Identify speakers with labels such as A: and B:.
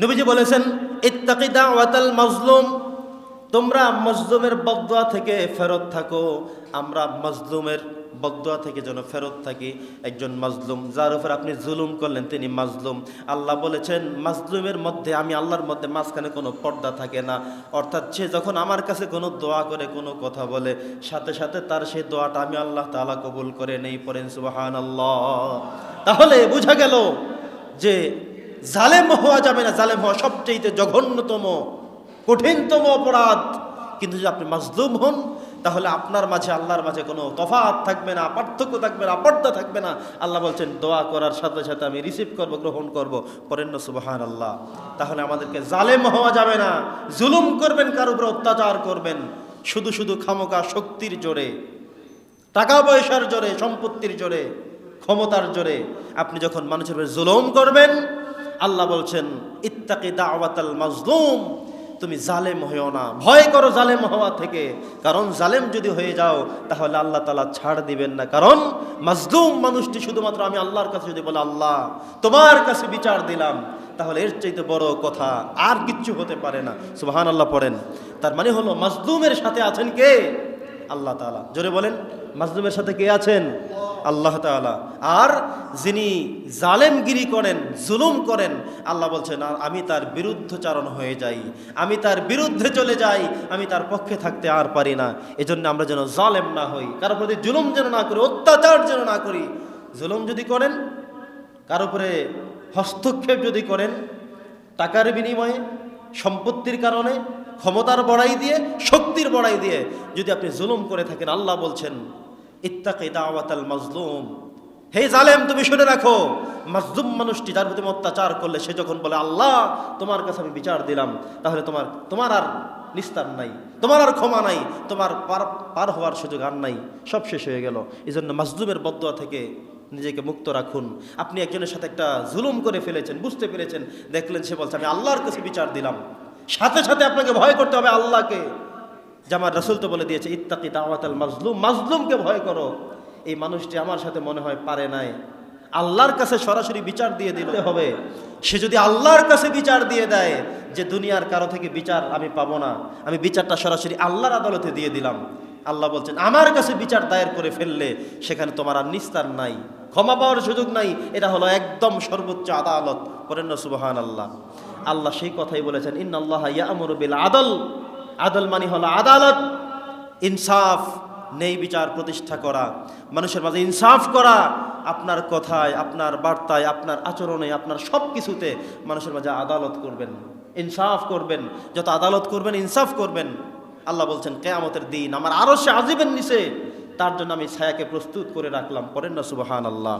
A: নবীজি বলেছেন, ইত্তাকি দাওয়াতাল মাজলুম, তোমরা মজলুমের বদুয়া থেকে ফেরত থাকো, আমরা মজলুমের বদুয়া থেকে যেন ফেরত থাকি। একজন মাজলুম, যার উপর আপনি জুলুম করলেন, তিনি মাজলুম। আল্লাহ বলেছেন, মাজলুমের মধ্যে, আমি আল্লাহর মধ্যে মাঝখানে কোনো পর্দা থাকে না। অর্থাৎ সে যখন আমার কাছে কোনো দোয়া করে, কোনো কথা বলে, সাথে সাথে তার সেই দোয়াটা আমি আল্লাহ তাআলা কবুল করে নেই পড়েন সুবাহান আল্লাহ তাহলে বোঝা গেল যে জালেম হওয়া যাবে না। জালেম হওয়া সবচেয়ে জঘন্যতম, কঠিনতম অপরাধ। কিন্তু যদি আপনি মাজলুম হন, তাহলে আপনার মাঝে, আল্লাহর মাঝে কোনো তফাৎ থাকবে না, পার্থক্য থাকবে না, পর্দা থাকবে না। আল্লাহ বলছেন, দোয়া করার সাথে সাথে আমি রিসিভ করব, গ্রহণ করব। পরেন্য সুবাহান আল্লাহ তাহলে আমাদেরকে জালেম হওয়া যাবে না। জুলুম করবেন, কার উপর অত্যাচার করবেন। শুধু শুধু খামোকা শক্তির জোরে, টাকা পয়সার জোরে, সম্পত্তির জোরে, ক্ষমতার জোরে। আপনি যখন মানুষের জুলুম করবেন আল্লাহ বলছেন, ইত্তাকি দাওয়াতাল মাজলুম। তুমি জালেম হয়েও না। ভয় করো জালেম হওয়া থেকে। কারণ জালেম যদি হয়ে যাও, তাহলে আল্লাহ তালা ছাড় দিবেন না। কারণ মাজলুম মানুষটি শুধুমাত্র আমি আল্লাহর কাছে যদি বলে, আল্লাহ, তোমার কাছে বিচার দিলাম। তাহলে এর চাইতে বড় কথা আর কিচ্ছু হতে পারে না। সুবাহান আল্লাহ পড়েন। তার মানে হলো, মাজলুমের সাথে আছেন কে? আল্লাহ তাআলা। জোরে বলেন, মাজলুমের সাথে কে আছেন? আল্লাহ তাআলা। আর যিনি জালেমগিরি করেন, জুলুম করেন, আল্লাহ বলছেন আমি তার বিরুদ্ধচারণ হয়ে যাই। আমি তার বিরুদ্ধে চলে যাই। আমি তার পক্ষে থাকতে আর পারি না। এজন্য আমরা যেন জালেম না হই। কারও প্রতি জুলুম যেন না করি, অত্যাচার যেন না করি। জুলুম যদি করেন, কারও উপরে হস্তক্ষেপ যদি করেন, টাকার বিনিময়ে, সম্পত্তির কারণে, ক্ষমতার বড়াই দিয়ে, শক্তির বড়াই দিয়ে যদি আপনি জুলুম করে থাকেন, আল্লাহ বলছেন ইত্তাকি দাওয়াতাল মাজলুম। হে জালেম, তুমি শুনে রাখো, মাজলুম মানুষটি যার প্রতি অত্যাচার করলে সে যখন বলে, আল্লাহ, তোমার কাছে আমি বিচার দিলাম, তাহলে তোমার তোমার আর নিস্তার নাই, তোমার আর ক্ষমা নাই, তোমার পার পার হওয়ার সুযোগ আর নাই, সব শেষ হয়ে গেল। এই জন্য মাজলুমের বদুয়া থেকে নিজেকে মুক্ত রাখুন। আপনি একজনের সাথে একটা জুলুম করে ফেলেছেন, বুঝতে পেরেছেন, দেখলেন সে বলছে, আমি আল্লাহর কাছে বিচার দিলাম। সাথে সাথে আপনাকে ভয় করতে হবে আল্লাহকে। যে আমার রসুল তো বলে দিয়েছে, ইত্তাকি দাওয়াতাল মাজলুম, মাজলুমকে ভয় করো। এই মানুষটি আমার সাথে মনে হয় পারে নাই। আল্লাহর কাছে সরাসরি বিচার দিয়ে দিতে হবে। সে যদি আল্লাহর কাছে বিচার দিয়ে দেয় যে দুনিয়ার কারও থেকে বিচার আমি পাবো না, আমি বিচারটা সরাসরি আল্লাহর আদালতে দিয়ে দিলাম। আল্লাহ বলছেন, আমার কাছে বিচার দায়ের করে ফেললে সেখানে তোমার আর নিস্তার নাই, ক্ষমা পাওয়ার সুযোগ নাই। এটা হলো একদম সর্বোচ্চ আদালত। করেন সুবহান আল্লাহ আল্লাহ সেই কথাই বলেছেন ইন আল্লাহ ইয়ামুর বিল আদল। আদল মানে হলো আদালত। ইনসাফ নেই বিচার প্রতিষ্ঠা করা, মানুষের মাঝে ইনসাফ করা, আপনার কথায়, আপনার বার্তায়, আপনার আচরণে, আপনার সব কিছুতে মানুষের মাঝে আদালত করবেন। ইনসাফ করবেন। যত আদালত করবেন, ইনসাফ করবেন। আল্লাহ বলছেন, কেয়ামতের দিন আমার আরও সে আজিবেন নিচে। তার জন্য আমি ছায়াকে প্রস্তুত করে রাখলাম। করেন না সুবাহান আল্লাহ